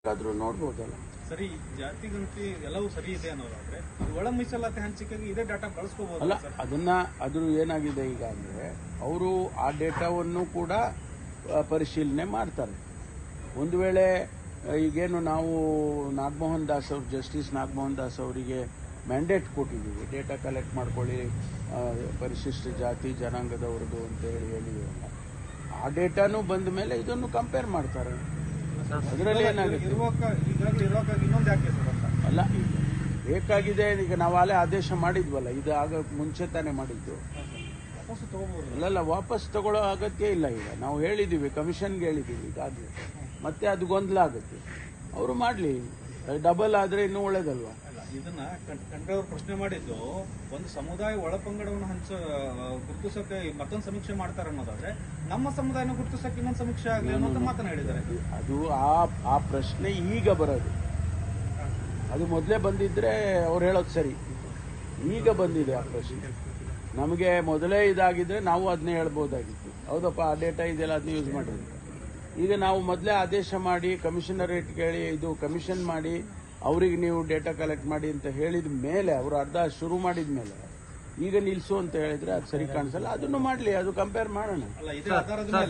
ಬೇಕಾದ್ರೂ ನೋಡ್ಬೋದಲ್ಲ ಸರಿ ಜಾತಿ ಗಣತಿ ಎಲ್ಲವೂ ಸರಿ ಇದೆ ಅನ್ನೋದಾದ್ರೆ ಒಳ ಮೀಸಲಾತಿ ಹಂಚಿಕೆಗೆ ಇದೇ ಡಾಟಾ ಅಲ್ಲ ಬಳಸ್ಕೋಬಹುದು ಅದನ್ನ ಅದ್ರ ಏನಾಗಿದೆ ಈಗ ಅಂದ್ರೆ ಅವರು ಆ ಡೇಟಾವನ್ನು ಕೂಡ ಪರಿಶೀಲನೆ ಮಾಡ್ತಾರೆ. ಒಂದು ವೇಳೆ ಈಗೇನು ನಾವು ನಾಗಮೋಹನ್ ದಾಸ್ ಅವ್ರು ಜಸ್ಟಿಸ್ ನಾಗಮೋಹನ್ ದಾಸ್ ಅವರಿಗೆ ಮ್ಯಾಂಡೇಟ್ ಕೊಟ್ಟಿದ್ದೀವಿ ಡೇಟಾ ಕಲೆಕ್ಟ್ ಮಾಡ್ಕೊಳ್ಳಿ ಪರಿಶಿಷ್ಟ ಜಾತಿ ಜನಾಂಗದವ್ರದ್ದು ಅಂತ ಹೇಳಿ ಹೇಳಿ ಆ ಡೇಟಾನು ಬಂದ ಮೇಲೆ ಇದನ್ನು ಕಂಪೇರ್ ಮಾಡ್ತಾರೆ. ಅದರಲ್ಲಿ ಏನಾಗುತ್ತೆ? ಇನ್ನೊಂದು ಯಾಕೆ ಅಲ್ಲ ಬೇಕಾಗಿದೆ ಈಗ ನಾವಾಗಲೇ ಆದೇಶ ಮಾಡಿದ್ವಲ್ಲ ಇದು ಆಗ ಮುಂಚೆ ತಾನೇ ಮಾಡಿದ್ದು. ಅಲ್ಲ ಅಲ್ಲಲ್ಲ ವಾಪಸ್ ತಗೊಳ್ಳೋ ಅಗತ್ಯ ಇಲ್ಲ ಈಗ. ನಾವು ಹೇಳಿದ್ದೀವಿ ಕಮಿಷನ್ಗೆ ಹೇಳಿದ್ದೀವಿ ಈಗಾಗಲೇ ಮತ್ತೆ ಅದು ಗೊಂದಲ ಆಗುತ್ತೆ. ಅವರು ಮಾಡಲಿ. ಡಬಲ್ ಆದ್ರೆ ಇನ್ನೂ ಒಳ್ಳೇದಲ್ವಾ? ಇದನ್ನ ಕಂಡ್ರವ್ರು ಪ್ರಶ್ನೆ ಮಾಡಿದ್ದು ಒಂದು ಸಮುದಾಯ ಒಳಪಂಗಡವನ್ನು ಹಂಚ ಗುರುತಿಸಕ್ಕೆ ಮತ್ತೊಂದು ಸಮೀಕ್ಷೆ ಮಾಡ್ತಾರೆ ಅನ್ನೋದಾದ್ರೆ ನಮ್ಮ ಸಮುದಾಯನ ಗುರುತಿಸಕ್ಕೆ ಇನ್ನೊಂದು ಸಮೀಕ್ಷೆ ಆಗಲಿ ಅನ್ನೋ ಮಾತನ್ನ ಹೇಳಿದ್ದಾರೆ. ಅದು ಆ ಆ ಪ್ರಶ್ನೆ ಈಗ ಬರೋದು. ಅದು ಮೊದಲೇ ಬಂದಿದ್ರೆ ಅವ್ರು ಹೇಳೋದು ಸರಿ. ಈಗ ಬಂದಿದೆ ಆ ಪ್ರಶ್ನೆ. ನಮಗೆ ಮೊದಲೇ ಇದಾಗಿದ್ರೆ ನಾವು ಅದನ್ನೇ ಹೇಳ್ಬೋದಾಗಿತ್ತು. ಹೌದಪ್ಪ ಆ ಡೇಟಾ ಇದೆಲ್ಲ ಅದನ್ನ ಯೂಸ್ ಮಾಡಿ ಅಂತ. ಈಗ ನಾವು ಮೊದಲೇ ಆದೇಶ ಮಾಡಿ ಕಮಿಷನರೇಟ್ ಕೇಳಿ ಇದು ಕಮಿಷನ್ ಮಾಡಿ, ಅವರಿಗೆ ನೀವು ಡೇಟಾ ಕಲೆಕ್ಟ್ ಮಾಡಿ ಅಂತ ಹೇಳಿದ ಮೇಲೆ, ಅವರು ಅರ್ಧ ಶುರು ಮಾಡಿದ ಮೇಲೆ, ಈಗ ನಿಲ್ಸು ಅಂತ ಹೇಳಿದ್ರೆ ಅದು ಸರಿ ಕಾಣಿಸಲ್ಲ. ಅದನ್ನು ಮಾಡಲಿ, ಅದು ಕಂಪೇರ್ ಮಾಡೋಣ.